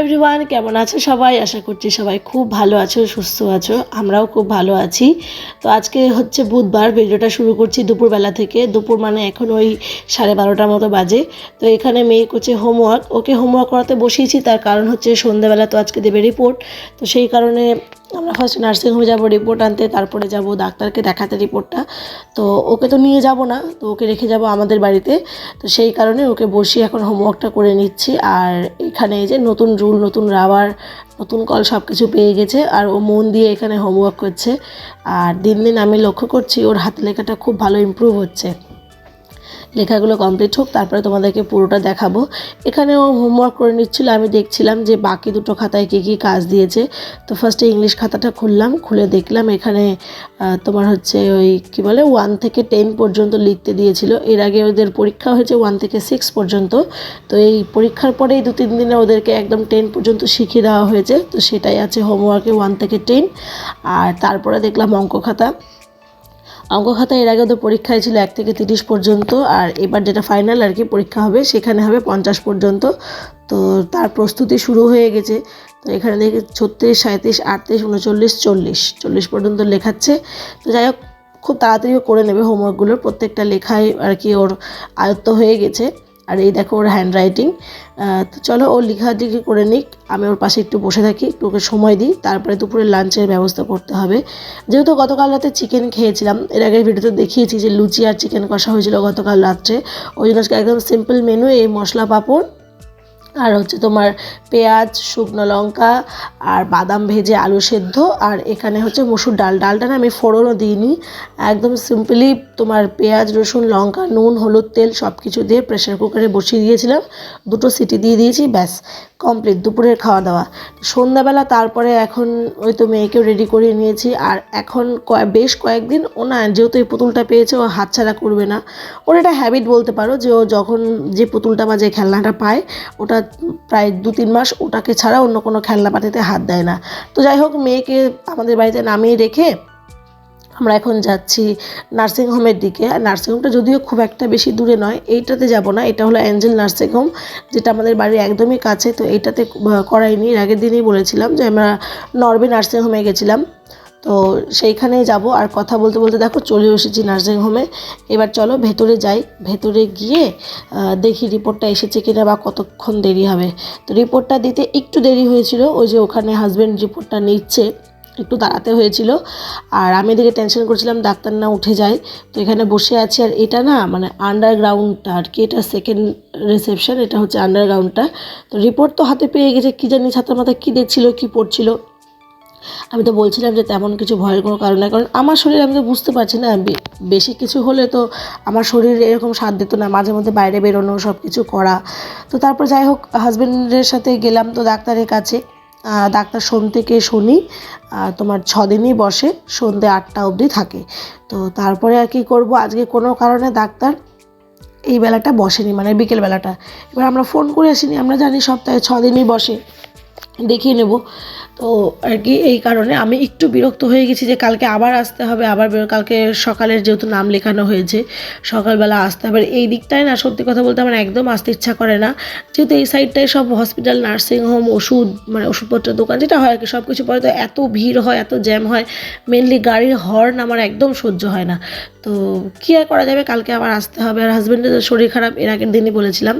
Everyone কেমন আছো সবাই? আশা করছি সবাই খুব ভালো আছো, সুস্থ আছো। আমরাও খুব ভালো আছি। তো আজকে হচ্ছে বুধবার, ভিডিওটা শুরু করছি দুপুরবেলা থেকে। দুপুর মানে এখন ওই সাড়ে বারোটার মতো বাজে। তো এখানে মেয়ে করছে হোমওয়ার্ক ওকে হোমওয়ার্ক করাতে বসিয়েছি, তার কারণ হচ্ছে সন্ধ্যাবেলা তো আজকে দেবে রিপোর্ট তো সেই কারণে আমরা ফার্স্ট নার্সিংহোমে যাব রিপোর্ট আনতে, তারপরে যাব ডাক্তারকে দেখাতে রিপোর্টটা তো ওকে তো নিয়ে যাব না, তো ওকে রেখে যাব আমাদের বাড়িতে। তো সেই কারণে ওকে বসিয়ে এখন হোমওয়ার্কটা করে নিচ্ছি। আর এখানে যে নতুন রুল নতুন রাবার, নতুন কল সব কিছু পেয়ে গেছে। আর ও মন দিয়ে এখানে হোমওয়ার্ক করছে। আর দিন দিন আমি লক্ষ্য করছি ওর হাত লেখাটা খুব ভালো ইমপ্রুভ হচ্ছে। লেখাগুলো কমপ্লিট হোক, তারপরে তোমাদেরকে পুরোটা দেখাবো। এখানে ও হোমওয়ার্ক করে নিচ্ছিল, আমি দেখছিলাম যে বাকি দুটো খাতায় কী কী কাজ দিয়েছে। তো ফার্স্টে ইংলিশ খাতাটা খুললাম, খুলে দেখলাম এখানে তোমার হচ্ছে ওই কী বলে ওয়ান থেকে টেন পর্যন্ত লিখতে দিয়েছিল। এর আগে ওদের পরীক্ষা হয়েছে ওয়ান থেকে সিক্স পর্যন্ত। তো এই পরীক্ষার পরেই দু, তিন দিনে ওদেরকে একদম টেন পর্যন্ত শিখিয়ে দেওয়া হয়েছে। তো সেটাই আছে হোমওয়ার্কে ওয়ান থেকে টেন আর তারপরে দেখলাম অঙ্ক খাতা। অঙ্ক খাতা এর আগে তো পরীক্ষায় ছিল এক থেকে তিরিশ পর্যন্ত, আর এবার যেটা ফাইনাল আর কি পরীক্ষা হবে সেখানে হবে পঞ্চাশ পর্যন্ত। তো তার প্রস্তুতি শুরু হয়ে গেছে। তো এখানে দেখি ছত্রিশ সাঁত্রিশ আটত্রিশ, উনচল্লিশ, চল্লিশ। চল্লিশ পর্যন্ত লেখাচ্ছে। তো যাই হোক, খুব তাড়াতাড়িও করে নেবে হোমওয়ার্কগুলো প্রত্যেকটা লেখায় আর কি ওর আয়ত্ত হয়ে গেছে। আর এই দেখো ওর হ্যান্ড রাইটিং তো চলো ও লেখালেখি করে নিক, আমি ওর পাশে একটু বসে থাকি, একটু ওকে সময় দিই, তারপরে দুপুরে লাঞ্চের ব্যবস্থা করতে হবে। যেহেতু গতকাল রাতে চিকেন খেয়েছিলাম, এর আগের ভিডিওতে দেখিয়েছি যে লুচি আর চিকেন কষা হয়েছিল গতকাল রাত্রে। ওই জন্য আজকে একদম সিম্পল মেনু এই মশলা পাঁপড় আর হচ্ছে তোমার পেঁয়াজ, শুকনো লঙ্কা আর বাদাম ভেজে আলু সেদ্ধ। আর এখানে হচ্ছে মসুর ডাল। ডালটা না আমি ফোড়নও দিইনি। একদম সিম্পলি তোমার পেঁয়াজ, রসুন, লঙ্কা, নুন, হলুদ, তেল সব কিছু দিয়ে প্রেশার কুকারে বসিয়ে দিয়েছিলাম। দুটো সিটি দিয়ে দিয়েছি, ব্যাস। কমপ্লিট দুপুরের খাওয়া দাওয়া সন্ধ্যাবেলা তারপরে এখন ওই তো মেয়েকেও রেডি করিয়ে নিয়েছি আর এখন বেশ কয়েকদিন ও না, যেহেতু এই পুতুলটা পেয়েছে, ও হাতছাড়া করবে না। ওর এটা হ্যাবিট বলতে পারো যে ও যখন যে পুতুলটা বা যে খেলনাটা পায়, ওটা প্রায় দু তিন মাস ওটাকে ছাড়া অন্য কোনো খেলনা পাতিতে হাত দেয় না। তো যাই হোক, মেয়েকে আমাদের বাড়িতে নামিয়ে রেখে আমরা এখন যাচ্ছি নার্সিংহোমের দিকে। আর নার্সিংহোমটা যদিও খুব একটা বেশি দূরে নয়, এইটাতে যাব না, এটা হলো অ্যাঞ্জেল নার্সিংহোম যেটা আমাদের বাড়ির একদমই কাছে। তো এইটাতে করাইনি এর আগের দিনই বলেছিলাম যে আমরা নরবে নার্সিংহোমে গেছিলাম। তো সেইখানে যাব, আর কথা বলতে বলতে দেখো চলে এসেছি নার্সিংহোমে এবার চলো ভেতরে যাই, ভেতরে গিয়ে দেখি রিপোর্টটা এসেছে কিনা বা কতক্ষণ দেরি হবে। তো রিপোর্টটা দিতে একটু দেরি হয়েছিল, ওই যে ওখানে হাজব্যান্ড রিপোর্টটা নিচ্ছে। একটু দাঁড়াতে হয়েছিল। আর আমি এদিকে টেনশন করছিলাম, ডাক্তার না উঠে যায়। তো এখানে বসে আছি, আর এটা না মানে আন্ডারগ্রাউন্ডটা আর কি, এটা সেকেন্ড রিসেপশন এটা হচ্ছে আন্ডারগ্রাউন্ডটা তো রিপোর্ট তো হাতে পেয়ে গেছে, কী জানি ছাত্র মাথা কী দেখছিল, কী পড়ছিল। আমি তো বলছিলাম যে তেমন কিছু ভয়ের কোনো কারণ নাই, কারণ আমার শরীর আমি তো বুঝতে পারছি না বেশি কিছু হলে তো আমার শরীর এরকম সাথ দিত না, মাঝে মধ্যে বাইরে বেরোনো সব কিছু করা। তো তারপর যাই হোক হাজব্যান্ডের সাথে গেলাম, তো ডাক্তারের কাছে। ডাক্তার সোম থেকে শনি তোমার ছ দিনই বসে সন্ধ্যে আটটা অবধি থাকে। তো তারপরে আর কি করব? আজকে কোনো কারণে ডাক্তার এই বেলাটা বসেনি মানে বিকেল বেলাটা। এবার আমরা ফোন করে আসিনি, আমরা জানি সপ্তাহে ছ দিনই বসে। দেখিয়ে নেব। তো আর কি, এই কারণে আমি একটু বিরক্ত হয়ে গেছি যে কালকে আবার আসতে হবে, আবার কালকে সকালের যেহেতু নাম লেখানো হয়েছে, সকালবেলা আসতে হবে। এই দিকটায় না সত্যি কথা বলতে আমার একদম আসতে ইচ্ছা করে না। যেহেতু এই সাইডটায় সব হসপিটাল নার্সিংহোম ওষুধ মানে ওষুধপত্রের দোকান, যেটা হয় আর কি সব কিছু পরে তো এত ভিড় হয়, এত জ্যাম হয় মেনলি গাড়ির হর্ন আমার একদম সহ্য হয় না। তো কী আর করা যাবে? কালকে আবার আসতে হবে। আর হাজব্যান্ডের শরীর খারাপ, এর আগের দিনই বলেছিলাম।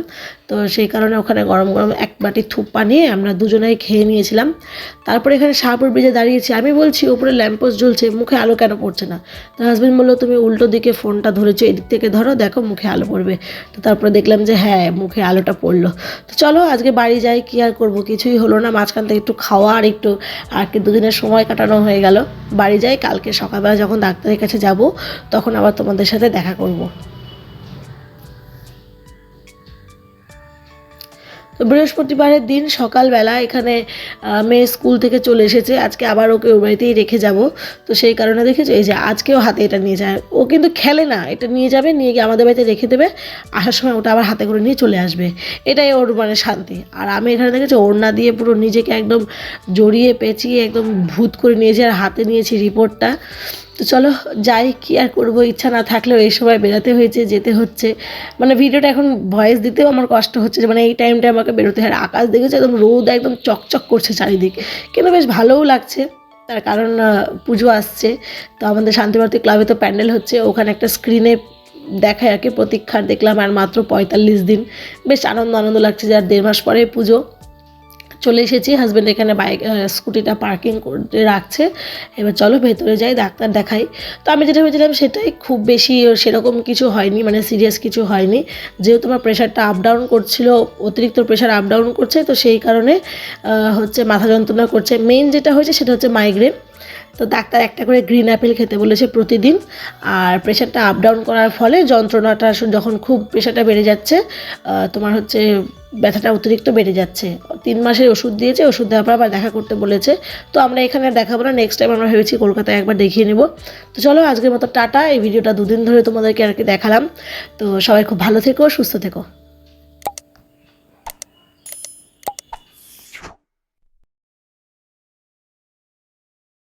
তো সেই কারণে ওখানে গরম গরম এক বাটি থুপ বানিয়ে আমরা দুজনেই খেয়ে নিয়েছিলাম। তারপরে এখানে শাহপুর ব্রিজে দাঁড়িয়েছি। আমি বলছি, ওপরে ল্যাম্পোস্ট জ্বলছে, মুখে আলো কেন পড়ছে না? তো হাজব্যান্ড বলল, তুমি উল্টো দিকে ফোনটা ধরেছো, এদিক থেকে ধরো, দেখো মুখে আলো পড়বে। তো তারপরে দেখলাম যে হ্যাঁ মুখে আলোটা পড়ল। তো চলো, আজকে বাড়ি যাই, কী আর করব? কিছুই হলো না, মাঝখান থেকে একটু খাওয়া আর একটু, আর কি দুদিনের সময় কাটানো হয়ে গেল। বাড়ি যাই, কালকে সকালবেলা যখন ডাক্তারের কাছে যাব, তখন আবার তোমাদের সাথে দেখা করব। তো বৃহস্পতিবারের দিন সকালবেলা এখানে মেয়ে স্কুল থেকে চলে এসেছে। আজকে আবার ওকে ওর বাড়িতেই রেখে যাব। তো সেই কারণে দেখেছ, এই যে আজকেও হাতে এটা নিয়ে যায়। ও কিন্তু খেলে না, এটা নিয়ে যাবে, নিয়ে গিয়ে আমাদের বাড়িতে রেখে দেবে। আসার সময় ওটা আবার হাতে করে নিয়ে চলে আসবে। এটাই ওর মানে শান্তি। আর আমি এখানে দেখেছি, ওড়না দিয়ে পুরো নিজেকে একদম জড়িয়ে পেঁচিয়ে একদম ভূত করে নিয়েছি আর হাতে নিয়েছি রিপোর্টটা। তো চলো যাই, কি আর করব? ইচ্ছা না থাকলেও এই সময় বেরোতে হয়েছে, যেতে হচ্ছে। মানে ভিডিওটা এখন ভয়েস দিতেও আমার কষ্ট হচ্ছে মানে এই টাইমটা আমাকে বেরোতে হয়। আকাশ দেখেছে? একদম রোদ, একদম চকচক করছে চারিদিক। কিন্তু বেশ ভালোও লাগছে। তার কারণ পুজো আসছে। তো আমাদের শান্তিভারতী ক্লাবে তো প্যান্ডেল হচ্ছে। ওখানে একটা স্ক্রিনে দেখায় আর কি প্রতীক্ষার। দেখলাম আর মাত্র পঁয়তাল্লিশ দিন। বেশ আনন্দ আনন্দ লাগছে যে আর দেড় মাস পরে পুজো। চলে এসেছি হাজব্যান্ড এখানে বাইক স্কুটিটা পার্কিং রাখছে। এবার চলো ভেতরে যাই, ডাক্তার দেখাই। তো আমি যেটা ভেবেছিলাম সেটাই খুব বেশি সেরকম কিছু হয়নি মানে সিরিয়াস কিছু হয়নি। যেহেতু আমার প্রেশারটা আপ ডাউন করছিল, অতিরিক্ত প্রেশার আপ ডাউন করছে, তো সেই কারণে হচ্ছে মাথা যন্ত্রণা করছে। মেন যেটা হয়েছে সেটা হচ্ছে মাইগ্রেন তো ডাক্তার একটা করে গ্রিন অ্যাপেল খেতে বলেছে প্রতিদিন। আর প্রেশারটা আপ ডাউন করার ফলে যন্ত্রণাটা যখন খুব প্রেশারটা বেড়ে যাচ্ছে তোমার হচ্ছে ব্যথাটা অতিরিক্ত বেড়ে যাচ্ছে। তিন মাসের ওষুধ দিয়েছে, ওষুধ দেওয়ার পর আবার দেখা করতে বলেছে। তো আমরা এখানে দেখাবো না নেক্সট টাইম আমরা ভেবেছি কলকাতায় একবার দেখিয়ে নেব। তো চলো আজকের মতো টাটা, এই ভিডিওটা দুদিন ধরে তোমাদেরকে আর কি দেখালাম। তো সবাই খুব ভালো থেকো, সুস্থ থেকো।